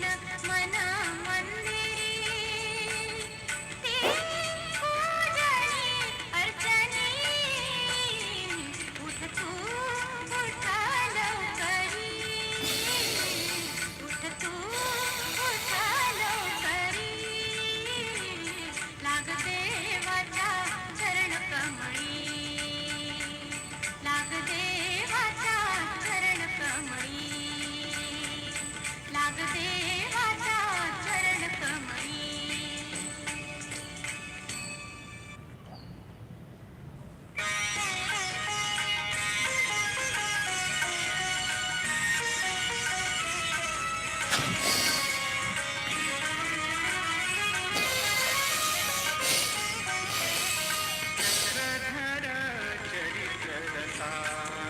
मन मना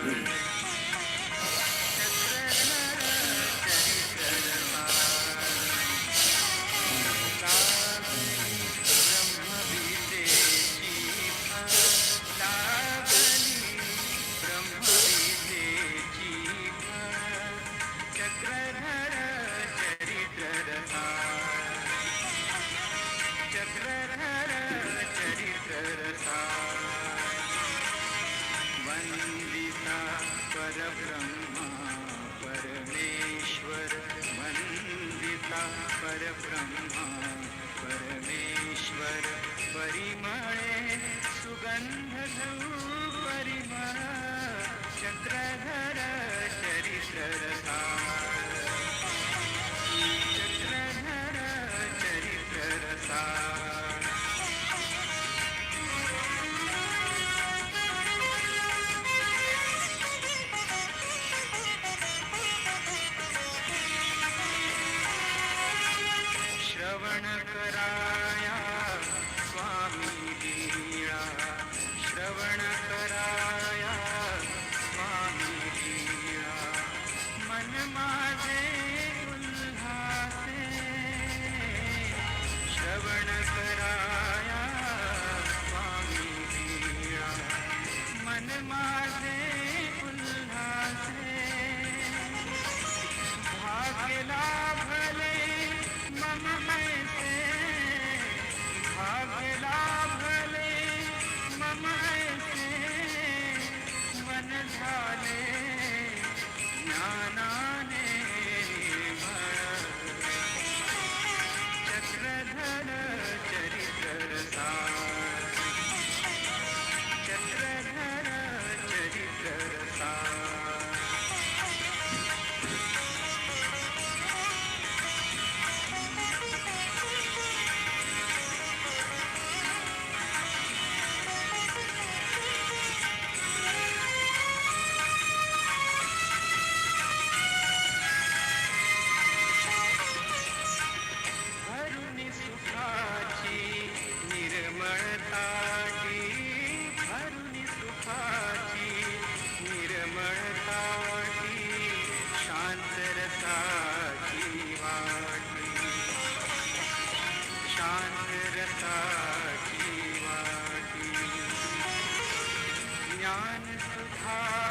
Peace. na na na शांतरसाची वाटी. ज्ञान सुधा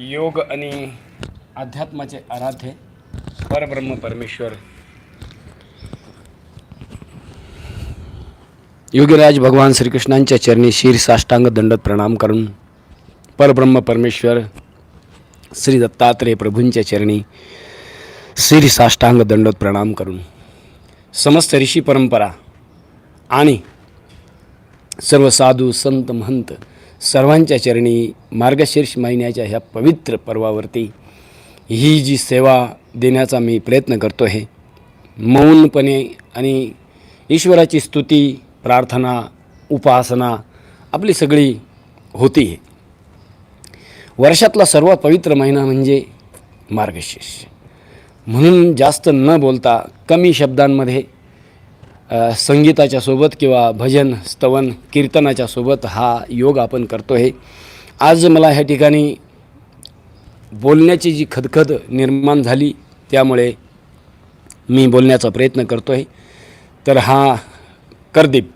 योग आणि अध्यात्माचे आराध्य परब्रह्म परमेश्वर. योगीराज भगवान श्रीकृष्णांच्या चरणी शीर साष्टांग दंडत प्रणाम करून परब्रह्म परमेश्वर श्री दत्तात्रेय प्रभूंच्या चरणी श्री साष्टांग दंडत प्रणाम करून समस्त ऋषी परंपरा आणि सर्व साधू संत महंत सर्वांच्या चरणी मार्गशीर्ष महिन्याच्या ह्या पवित्र पर्वावरती ही जी सेवा देण्याचा मी प्रयत्न करतो आहे मौनपणे आणि ईश्वराची स्तुती प्रार्थना उपासना आपली सगळी होती आहे. वर्षातला सर्वात पवित्र महिना म्हणजे मार्गशीर्ष. म्हणून जास्त न बोलता कमी शब्दांमध्ये संगीताच्या सोबत किंवा भजन स्तवन कीर्तनाच्या सोबत हा योग आपण करतो आहे आज मला ह्या ठिकाणी बोलण्याची जी खदखद निर्माण झाली त्यामुळे मी बोलण्याचा प्रयत्न करतो आहे तर हा करदीप.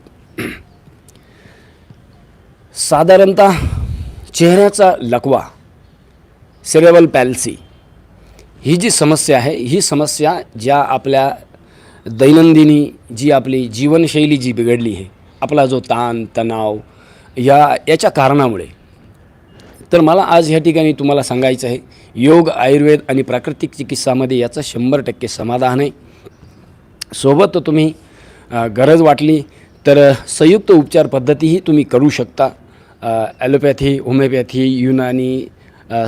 साधारणतः चेहऱ्याचा लकवा सेरेबल पॅल्सी ही जी समस्या आहे ही समस्या ज्या आपल्या दैनंदिनी जी आपली जीवनशैली जी बिघडली आहे आपला जो ताण तणाव या याच्या कारणामुळे. तर मला आज ह्या ठिकाणी तुम्हाला सांगायचं आहे योग आयुर्वेद आणि प्राकृतिक चिकित्सामध्ये याचं शंभर टक्के समाधान आहे. सोबत तुम्ही गरज वाटली तर संयुक्त उपचार पद्धतीही तुम्ही करू शकता. ॲलोपॅथी होमिओपॅथी युनानी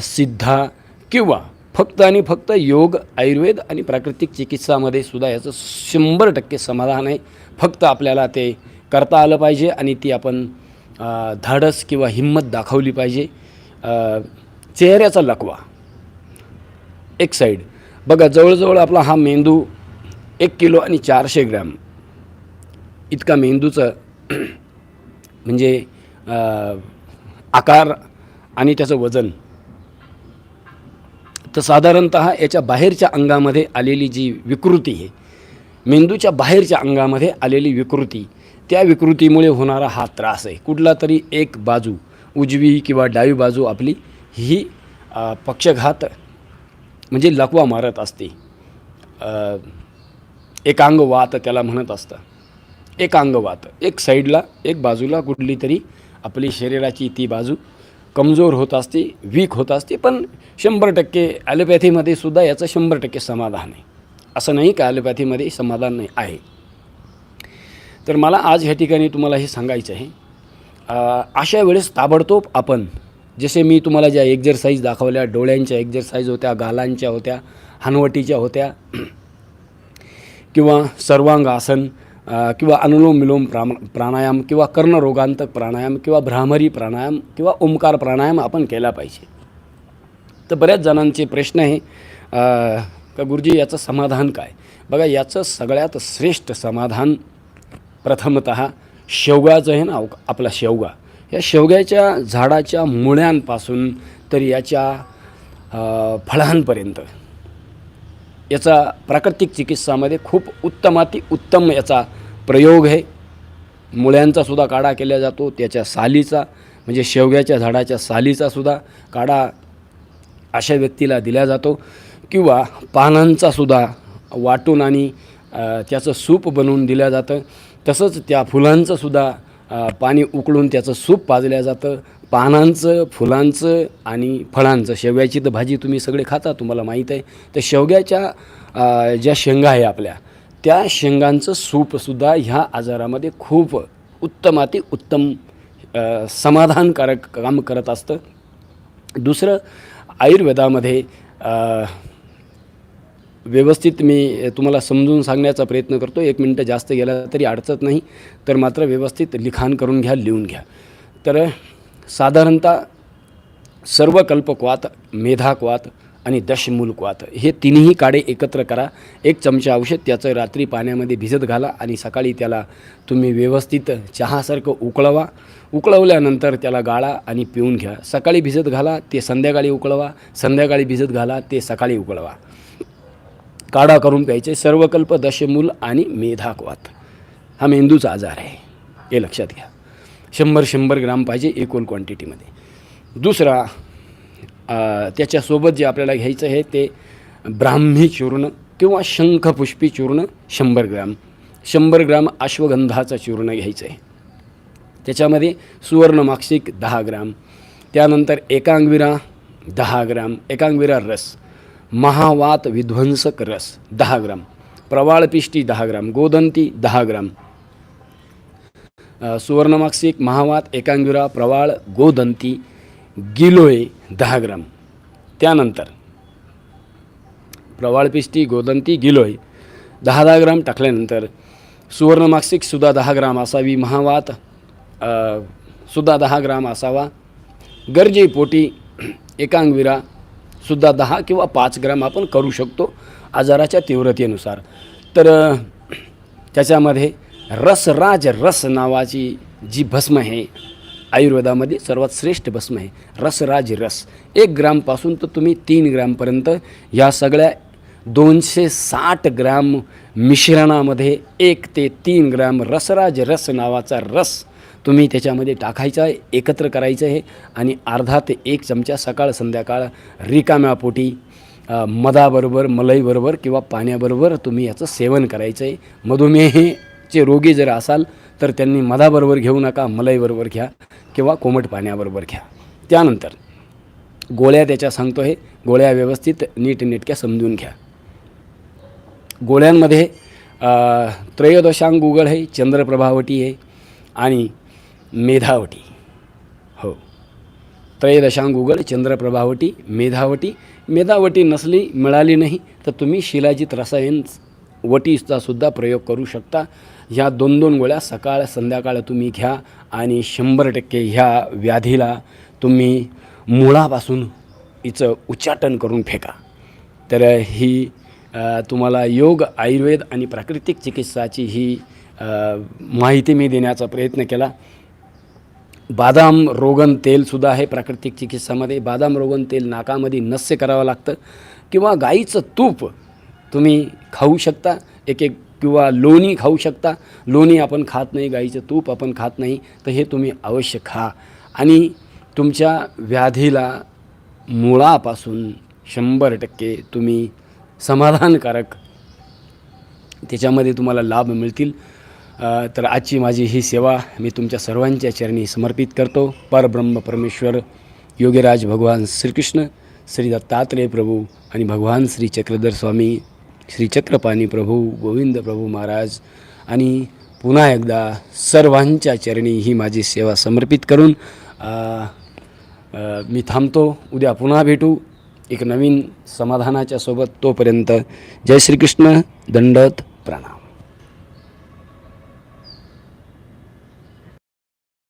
सिद्धा किंवा फक्त आणि फक्त योग आयुर्वेद आणि प्राकृतिक चिकित्सामध्ये सुद्धा याचं शंभर टक्के समाधान आहे. फक्त आपल्याला ते करता आलं पाहिजे आणि ती आपण धाडस किंवा हिंमत दाखवली पाहिजे. चेहऱ्याचा लकवा. एक साईड बघा जवळजवळ आपला हा मेंदू एक किलो आणि चारशे ग्रॅम. इतका मेंदूचं म्हणजे आकार आणि त्याचं वजन. तर साधारणत याच्या बाहेरच्या अंगामध्ये आलेली जी विकृती आहे मेंदूच्या बाहेरच्या अंगामध्ये आलेली विकृती त्या विकृतीमुळे होणारा हा त्रास आहे. कुठला तरी एक बाजू उजवी किंवा डावी बाजू आपली ही पक्षघात म्हणजे लकवा मारत असते. अ, एकांगवात त्याला म्हणत असतं. एकांगवात एक साईडला एक बाजूला कुठली तरी आपली शरीराची ती बाजू कमजोर होत असते वीक होत असते पण शंभर टक्के ॲलोपॅथीमध्ये सुद्धा याचं शंभर टक्के समाधान आहे. असं नाही का ॲलोपॅथीमध्ये समाधान नाही आहे. तर मला आज ह्या ठिकाणी तुम्हाला हे सांगायचं आहे. अशा वेळेस ताबडतोब आपण जसे मी तुम्हाला ज्या एक्झरसाईज दाखवल्या डोळ्यांच्या एक्झरसाईज होत्या गालांच्या होत्या हनवटीच्या होत्या किंवा सर्वांग आसन किंवा अनुलोम विलोम प्राम प्राणायाम किंवा कर्णरोगांतक प्राणायाम किंवा भ्रामरी प्राणायाम किंवा ओंकार प्राणायाम आपण केला पाहिजे तर बऱ्याच जणांचे प्रश्न आहे का गुरुजी याचं समाधान काय बघा याचं सगळ्यात श्रेष्ठ समाधान प्रथमत शेवगाचं आहे ना आपला शेवगा या शेवग्याच्या झाडाच्या मुळ्यांपासून तर याच्या फळांपर्यंत याचा प्राकृतिक चिकित्सामध्ये खूप उत्तमाती उत्तम याचा प्रयोग आहे. मुळ्यांचा सुद्धा काढा केला जातो त्याच्या सालीचा म्हणजे शेवग्याच्या झाडाच्या सालीचा सुद्धा काढा अशा व्यक्तीला दिला जातो. किंवा पानांचा सुद्धा वाटून आणि त्याचं सूप बनवून दिलं जातं. तसंच त्या फुलांचं सुद्धा पाणी उकळून त्याचं सूप पाजलं जातं. पानांचं फुलांचं आणि फळांचं. शेवग्याची तर भाजी तुम्ही सगळे खाता तुम्हाला माहीत आहे. तर शेवग्याच्या ज्या शेंगा आहे आपल्या त्या शेंगांचं सूपसुद्धा ह्या आजारामध्ये खूप उत्तमाती उत्तम समाधानकारक काम करत असतं. दुसरं आयुर्वेदामध्ये व्यवस्थित मी तुम्हाला समजून सांगण्याचा प्रयत्न करतो. एक मिनटं जास्त गेला तरी अडचत नाही तर मात्र व्यवस्थित लिखाण करून घ्या लिहून घ्या. तर साधारणतः सर्व कल्पक्वात मेधाक्वात आणि दशमूलक्वात. हे तिन्ही काडे एकत्र करा. एक चमचा औषध त्याचं रात्री पाण्यामध्ये भिजत घाला आणि सकाळी त्याला तुम्ही व्यवस्थित चहासारखं उकळवा. उकळवल्यानंतर त्याला गाळा आणि पिऊन घ्या. सकाळी भिजत घाला ते संध्याकाळी उकळवा. संध्याकाळी भिजत घाला ते सकाळी उकळवा. काढा करून प्यायचे. सर्वकल्प दशमूल आणि मेधाक्वात. हा मेंदूचा आजार आहे. हे लक्षात घ्या. शंभर शंभर ग्राम पाहिजे एकूण क्वांटिटीमध्ये दुसरा त्याच्यासोबत जे आपल्याला घ्यायचं आहे ते ब्राह्मी चूर्ण किंवा शंखपुष्पी चूर्ण शंभर ग्राम. शंभर ग्राम अश्वगंधाचं चूर्ण घ्यायचं आहे त्याच्यामध्ये सुवर्णमाक्षिक दहा ग्राम. त्यानंतर एकांगविरा दहा ग्राम. एकांगविरा रस. महावात विध्वंसक रस दहा ग्राम. प्रवाळपिष्टी दहा ग्राम. गोदंती दहा ग्राम. सुवर्णमासिक सुवर्णमाक्षिक महावात एकांगविरा प्रवाळ गोदंती गिलोय दहा ग्राम त्यानंतर प्रवाळपिष्टी गोदंती गिलोय दहा दहा ग्राम टाकल्यानंतर सुवर्णमासिक सुद्धा दहा ग्राम असावी. महावात सुद्धा दहा ग्राम असावा. गरजेपोटी एकांगविरा सुद्धा दहा किंवा पाच ग्राम आपण करू शकतो आजाराच्या तीव्रतेनुसार. तर त्याच्यामध्ये रसराज रस नावाची जी भस्म आहे आयुर्वेदामध्ये सर्वात श्रेष्ठ भस्म आहे रसराज रस. एक ग्रामपासून तर तुम्ही तीन ग्रामपर्यंत या सगळ्या दोनशे साठ ग्राम मिश्रणामध्ये एक ते तीन ग्राम रसराज रस नावाचा रस तुम्ही त्याच्यामध्ये टाकायचा आहे एकत्र करायचं आहे आणि अर्धा ते एक चमचा सकाळ संध्याकाळ रिकाम्या पोटी मधाबरोबर मलईबरोबर किंवा पाण्याबरोबर तुम्ही याचं सेवन करायचं आहे. मधुमेह चे रोगी जर असाल तर त्यांनी मधाबरोबर घेऊ नका मलईबरोबर घ्या किंवा कोमट पाण्याबरोबर घ्या. त्यानंतर गोळ्या त्याच्या सांगतो आहे गोळ्या व्यवस्थित नीटनेटक्या समजून घ्या. गोळ्यांमध्ये त्रयोदशांग गुगळ आहे चंद्रप्रभावटी आहे आणि मेधावटी. हो. त्रयोदशांग गुगळ चंद्रप्रभावटी मेधावटी. मेधावटी नसली मिळाली नाही तर तुम्ही शिलाजित रसायन वटीचा सुद्धा प्रयोग करू शकता. ह्या दोन दोन गोळ्या सकाळ संध्याकाळ तुम्ही घ्या आणि शंभर टक्के ह्या व्याधीला तुम्ही मुळापासून हिचं उच्चाटन करून फेका. तर ही तुम्हाला योग आयुर्वेद आणि प्राकृतिक चिकित्साची ही माहिती मी देण्याचा प्रयत्न केला. बादाम रोगन तेलसुद्धा आहे प्राकृतिक चिकित्सामध्ये. बादाम रोगन तेल नाकामध्ये नस्य करावं लागतं किंवा गाईचं तूप तुम्ही खाऊ शकता. एक एक किंवा लोणी खाऊ शकता. लोणी आपण खात नाही गाईचं तूप आपण खात नाही तर हे तुम्ही अवश्य खा. आणि तुमच्या व्याधीला मुळापासून शंभर टक्के तुम्ही समाधानकारक त्याच्यामध्ये तुम्हाला लाभ मिळतील. तर आजची माझी ही सेवा मी तुमच्या सर्वांच्या चरणी समर्पित करतो. परब्रह्म परमेश्वर योगीराज भगवान श्रीकृष्ण श्री दत्तात्रेय प्रभू आणि भगवान श्री चक्रधर स्वामी श्री चक्रपाणी प्रभू गोविंद प्रभू महाराज आणि पुन्हा एकदा सर्वांच्या चरणी ही माझी सेवा समर्पित करून मी थांबतो. उद्या पुन्हा भेटू. एक नवीन समाधानाच्या सोबत तोपर्यंत जय श्रीकृष्ण. दंडत प्रणाम.